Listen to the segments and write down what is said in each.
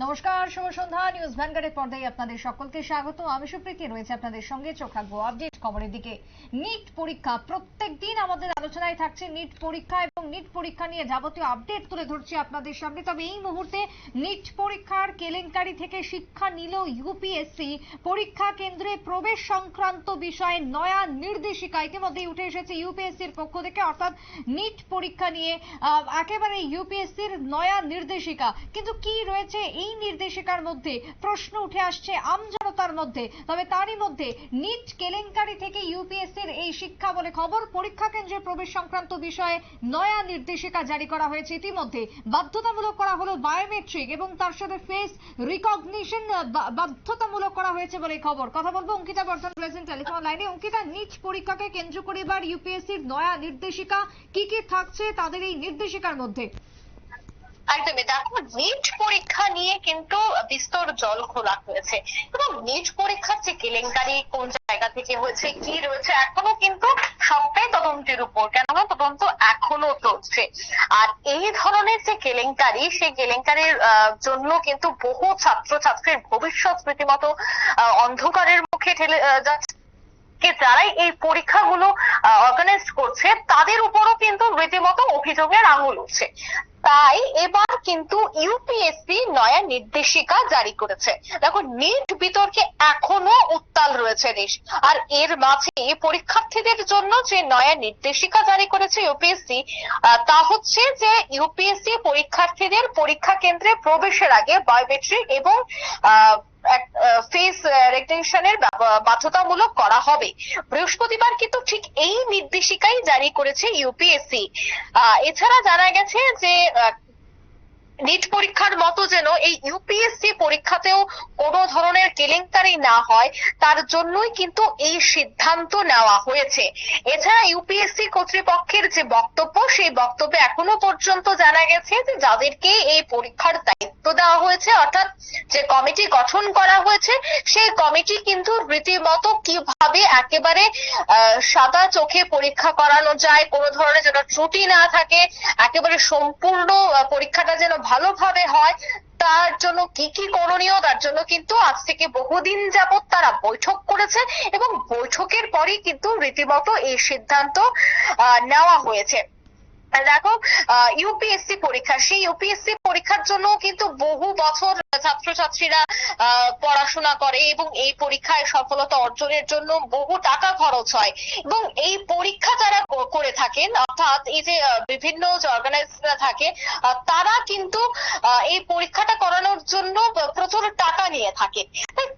নমস্কার, শুভ সন্ধ্যা। নিউজ ভ্যানগার্ডের পর্দায় আপনাদের সকলকে স্বাগত। আমি সুপ্রীতি, রয়েছে আপনাদের সঙ্গে। চোখ রাখব আপডেট খবরের দিকে। নিট পরীক্ষা প্রত্যেক দিন আমাদের আলোচনায় থাকছে। নিট পরীক্ষা নিট পরীক্ষা নিয়ে যাবতীয় আপডেট তুলে ধরছি আপনাদের সামনে। তবে এই মুহূর্তে নিট পরীক্ষার কেলেঙ্কারি থেকে শিক্ষা নিল ইউপিএসসি পরীক্ষা কেন্দ্রে প্রবেশ সংক্রান্ত বিষয়ে নয়া নির্দেশিকা ইতিমধ্যেই উঠে এসেছে ইউপিএসসির পক্ষ থেকে। অর্থাৎ নিট পরীক্ষা নিয়ে একেবারে ইউপিএসসির নয়া নির্দেশিকা। কিন্তু কি রয়েছে এই নির্দেশিকার মধ্যে? প্রশ্ন উঠে আসছে আমজনতার মধ্যে। তবে তারই মধ্যে নিট কেলেঙ্কারি থেকে ইউপিএসসির এই শিক্ষা বলে খবর। পরীক্ষা কেন্দ্রে প্রবেশ সংক্রান্ত বিষয়ে নয়া নির্দেশিকা জারি করা হয়েছে ইতিমধ্যে। বাধ্যতামূলক করা হলো বায়োমেট্রিক এবং তার সাথে ফেস রিকগনিশন বাধ্যতামূলক করা হয়েছে বলে খবর। কথা বলব অঙ্কিতা বর্ধন রয়েছেন টেলিফোন লাইনে। অঙ্কিতা নিট পরীক্ষাকে কেন্দ্র করে এবার ইউপিএসসির নয়া নির্দেশিকা কি কি থাকছে তাদের এই নির্দেশিকার মধ্যে? একদমই। দেখো, নিট পরীক্ষা নিয়ে কিন্তু বিস্তর জল খোলা হয়েছে। এবং নিট পরীক্ষার যে কেলেঙ্কারি, কোন জায়গা থেকে হয়েছে, কি রয়েছে, এখনও কিন্তু সবটাই তদন্তের উপর। কেননা তদন্ত এখনও চলছে। আর এই ধরনের যে কেলেঙ্কারি, সেই কেলেঙ্কারির জন্য কিন্তু বহু ছাত্র ছাত্রছাত্রীর ভবিষ্যৎ রীতিমতো অন্ধকারের মুখে ঠেলে যাচ্ছে। যারাই এই পরীক্ষাগুলো অর্গানাইজ করছে, তাদের উপরও কিন্তু রীতিমতো অভিযোগের আঙুল উঠছে। তাই এবার কিন্তু ইউপিএসসি নয়া নির্দেশিকা জারি করেছে। দেখো নিট বিতর্কে এখনও উত্তাল রয়েছে দেশ। আর এর মাঝে পরীক্ষার্থীদের জন্য যে নয়া নির্দেশিকা জারি করেছে ইউপিএসসি তা হচ্ছে যে ইউপিএসসি পরীক্ষার্থীদের পরীক্ষা কেন্দ্রে প্রবেশের আগে বায়োমেট্রিক এবং ফেস রেকটেনশনের বাধ্যতামূলক করা হবে। বৃহস্পতিবার কিন্তু ঠিক এই নির্দেশিকাই জারি করেছে ইউপিএসসি এছাড়া জানা গেছে যে নিট পরীক্ষার মতো যেন এই ইউপিএসসি পরীক্ষাতেও কোনো ধরনের কেলেঙ্কারি না হয়, তার জন্যই কিন্তু এই সিদ্ধান্ত নেওয়া হয়েছে। এছাড়া ইউপিএসসি কর্তৃপক্ষের যে বক্তব্য, সেই বক্তব্যে এখনও পর্যন্ত জানা গেছে যে যাদেরকে এই পরীক্ষার দায়িত্ব দেওয়া হয়েছে, অর্থাৎ যে কমিটি গঠন করা হয়েছে, সেই কমিটি কিন্তু রীতিমতো কীভাবে একেবারে সাদা চোখে পরীক্ষা করানো যায়, কোনো ধরনের যেন ত্রুটি না থাকে, একেবারে সম্পূর্ণ পরীক্ষাটা যেন ভালোভাবে হয় তার জন্য কি কি করণীয়, তার জন্য কিন্তু আজ থেকে বহুদিন যাবত তারা বৈঠক করেছে এবং বৈঠকের পরই কিন্তু রীতিমতো এই সিদ্ধান্ত নেওয়া হয়েছে। দেখো ইউপিএসসি পরীক্ষা, সেই ইউপিএসসি পরীক্ষার জন্য কিন্তু বহু বছর ছাত্রছাত্রীরা আহ, পড়াশোনা করে এবং এই পরীক্ষায় সফলতা অর্জনের জন্য বহু টাকা খরচ হয়। এবং এই পরীক্ষা যারা করে থাকেন অর্থাৎ এই যে বিভিন্ন যে অর্গানাইজাররা থাকে তারা কিন্তু এই পরীক্ষাটা করানোর জন্য প্রচুর টাকা নিয়ে থাকে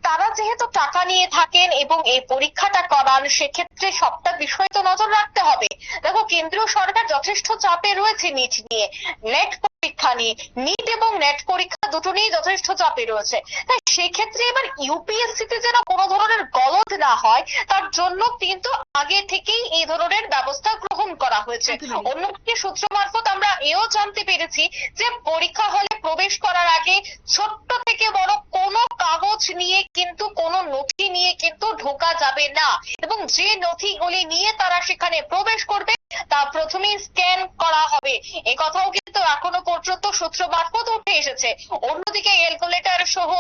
তারা যেহেতু টাকা নিয়ে থাকেন এবং এই পরীক্ষাটা করান সেক্ষেত্রে সবটা বিষয় তো নজর রাখতে হবে। দেখো কেন্দ্রীয় সরকার যথেষ্ট চাপে রয়েছে নিট নিয়ে। নেট পরীক্ষা নিয়ে নিট এবং নেট পরীক্ষা দুটো নিয়ে যথেষ্ট চাপে রয়েছে। তাই সেক্ষেত্রে এবার ইউপিএসসি তে যেন কোনো ধরনের গলদ না হয় তার জন্য কিন্তু আগে থেকেই এই ধরনের ব্যবস্থা গ্রহণ করা হয়েছে। অন্যদিকে সূত্র মারফত আমরা এও জানতে পেরেছি যে পরীক্ষা হলে প্রবেশ করার আগে ছোট্ট থেকে বড় কোনো কাগজ নিয়ে কিন্তু কোনো নথি নিয়ে কিন্তু ঢোকা যাবে না। এবং যে নথিগুলি নিয়ে তারা সেখানে প্রবেশ করবে তা প্রথমেই স্ক্যান করা হবে। এ কথাও কিন্তু এখনও পর্যন্ত সূত্র মারফত উঠে এসেছে। অন্যদিকে ক্যালকুলেটর সহ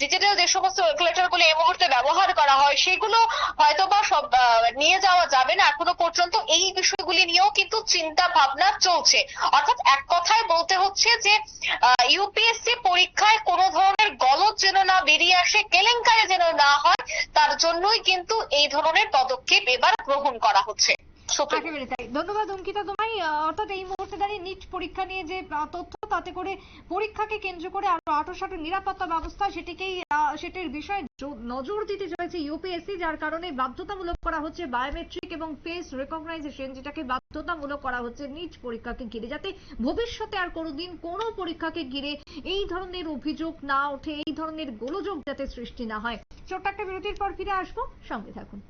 ডিজিটাল যে সমস্ত ক্যালকুলেটরগুলো এই মুহূর্তে ব্যবহার করা হয়, সেগুলো হয়তোবা সব নিয়ে যাওয়া যাবে না। এখনও পর্যন্ত এই বিষয়গুলি নিয়েও কিন্তু চিন্তা ভাবনা চলছে। অর্থাৎ এক কথায় বলতে হচ্ছে যে ইউপিএসসি পরীক্ষায় কোনো ধরনের গলত যেন না বেরিয়ে আসে, কেলেঙ্কারি যেন না হয়, তার জন্যই কিন্তু এই ধরনের পদক্ষেপ এবার গ্রহণ করা হচ্ছে। তাই। ধন্যবাদ, অঙ্কিতা তোমায়। অর্থাৎ এই মুহূর্তে দাঁড়িয়ে নিট পরীক্ষা নিয়ে যে তথ্য, তাতে করে পরীক্ষাকে কেন্দ্র করে আরও নিরাপত্তা ব্যবস্থা সেটিকেই সেটির বিষয়ে নজর দিতে চলেছে ইউপিএসসি, যার কারণে বাধ্যতামূলক করা হচ্ছে বায়োমেট্রিক এবং ফেস রেকগনাইজেশন যেটাকে বাধ্যতামূলক করা হচ্ছে নিট পরীক্ষাকে ঘিরে, যাতে ভবিষ্যতে আর কোনোদিন কোনো পরীক্ষাকে ঘিরে এই ধরনের অভিযোগ না ওঠে, এই ধরনের গোলযোগ যাতে সৃষ্টি না হয়। ছোট্ট একটা বিরতির পর ফিরে আসব। সঙ্গে থাকুন।